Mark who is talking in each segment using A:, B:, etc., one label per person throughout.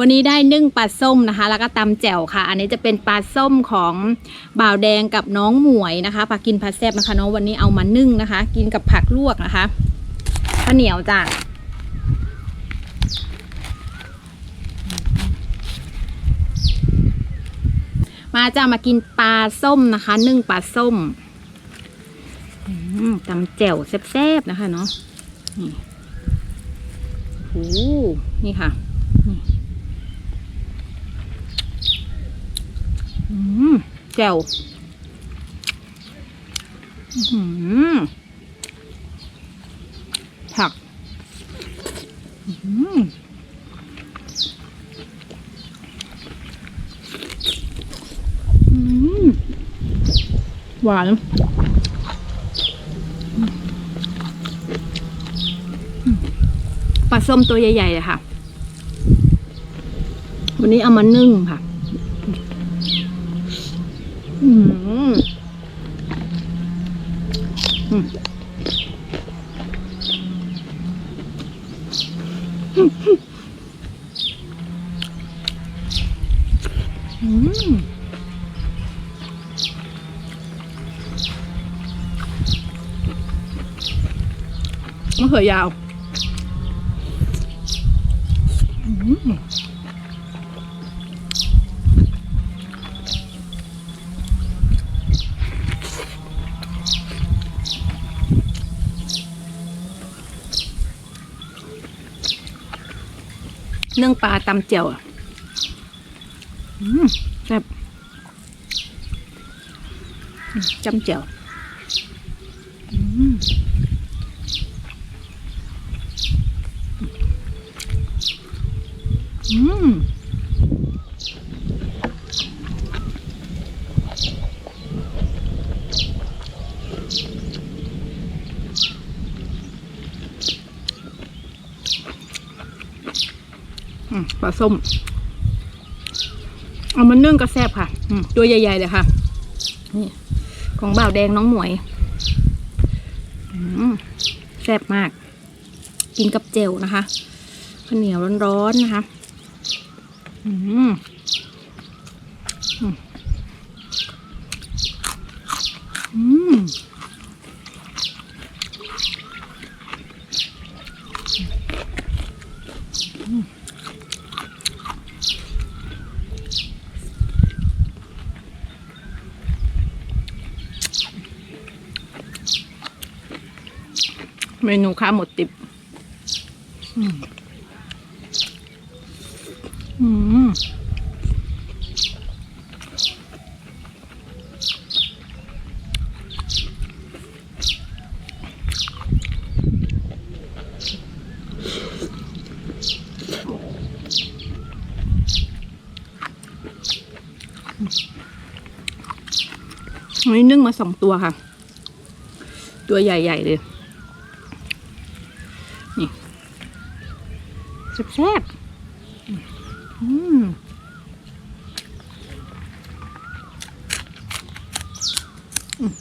A: วันนี้ได้นึ่งปลาส้มนะคะ แล้วก็ตำแจ่วค่ะ อันนี้จะเป็นปลาส้มของบ่าวแดงกับน้องหมวยนะคะปลากินปลาแซ่บนะคะเน้องวันนี้เอามานึ่งนะคะ กินกับผักลวกนะคะข้าวเหนียวจ้ะมาจ้ามากินปลาส้มนะคะ นึ่งปลาส้มตำแจ่วแซ่บๆนะคะเนาะนี่โอ้โหนี่ค่ะ อืม แจ่วหักหวานปลาส้มตัวใหญ่ๆเลยค่ะ วันนี้เอามานึ่งค่ะ อืมอืมอืมมะเขือยาว อืม นึ่งปลาตำเจียวอะอืมแซ่บจำเจียวอืม ปลาส้ม เอามันนึ่งก็แซ่บค่ะ ตัวใหญ่ๆเลยค่ะ นี่ ของบ่าวแดงน้องหมวยแซ่บมาก กินกับเจลนะคะข้าวเหนียวร้อนๆนะคะ อืมอืมอืม เมนูข้าวหมดติบอืมอืมวันนี้นึ่งมาสองตัวค่ะ ตัวใหญ่ ๆ เลย นี่แซ่บๆอืมอืม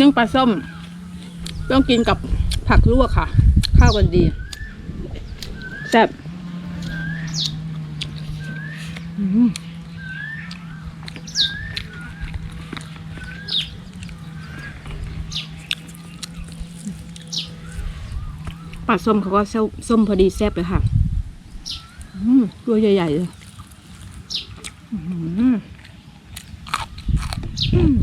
A: นึ่งปลาส้ม ต้องกินกับผักลวกค่ะ ข้าวกันดีแซ่บอืม ปลาส้มเขาก็ส้มพอดีแซ่บเลยค่ะตัวใหญ่ๆเลยอืมอืม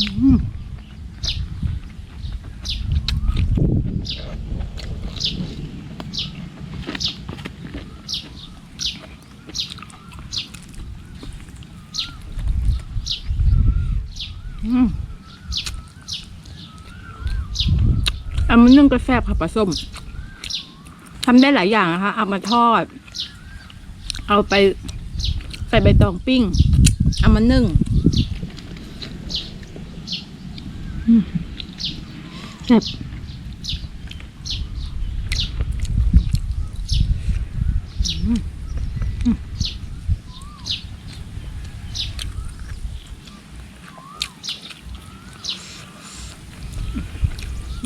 A: อืมอืม อันมันนึ่งก็แซ่บค่ะปลาส้มทำได้หลายอย่างนะคะ เอามาทอด เอาไปใส่ใบตองปิ้ง เอามานึ่งแซ่บ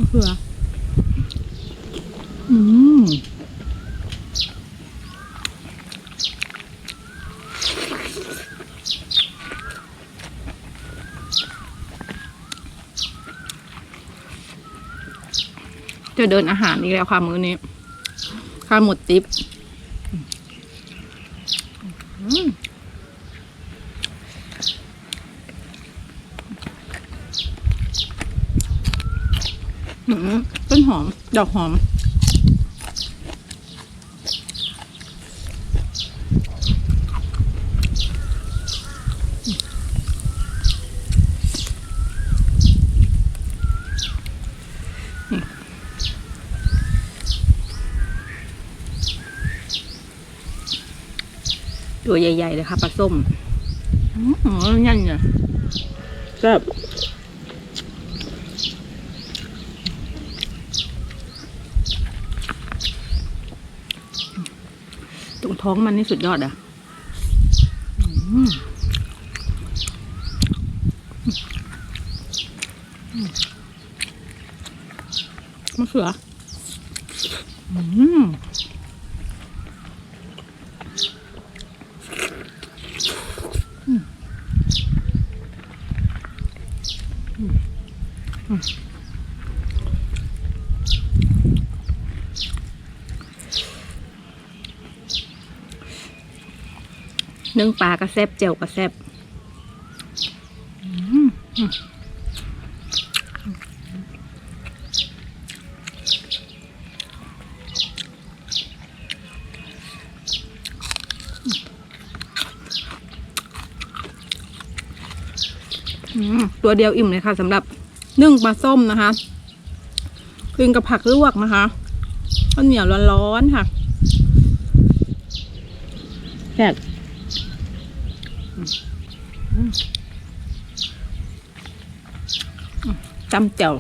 A: เขืออืม จะเดินอาหารอีกแล้วค่ะมื้อนี้ข้าวหมดติ๊บอืมอืมต้นหอม ดอกหอม ตัวใหญ่ ๆ เลยค่ะปลาส้มอืมยั่นเนี่ยแซ่บตรงท้องมันนี่สุดยอดอะอืมมะเขือ อืม นึ่งปลากระแซบเจียวกระแซบตัวเดียวอิ่มเลยค่ะสำหรับ นึ่งปลาส้มนะคะกินกับผักลวกนะคะข้าวเหนียวร้อนๆค่ะแซ่บจำเจียว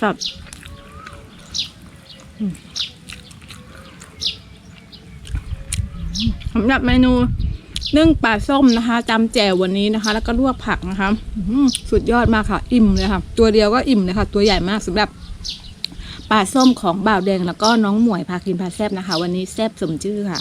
A: จับสำหรับเมนู นึ่งปลาส้มนะคะจำแจ่ววันนี้นะคะ แล้วก็ลวกผักนะคะสุดยอดมากค่ะ อิ่มเลยค่ะ ตัวเดียวก็อิ่มเลยค่ะ ตัวใหญ่มากสำหรับปลาส้มของบ่าวแดงแล้วก็น้องหมวยพากินพาแซบนะคะ วันนี้แซบสมชื่อค่ะ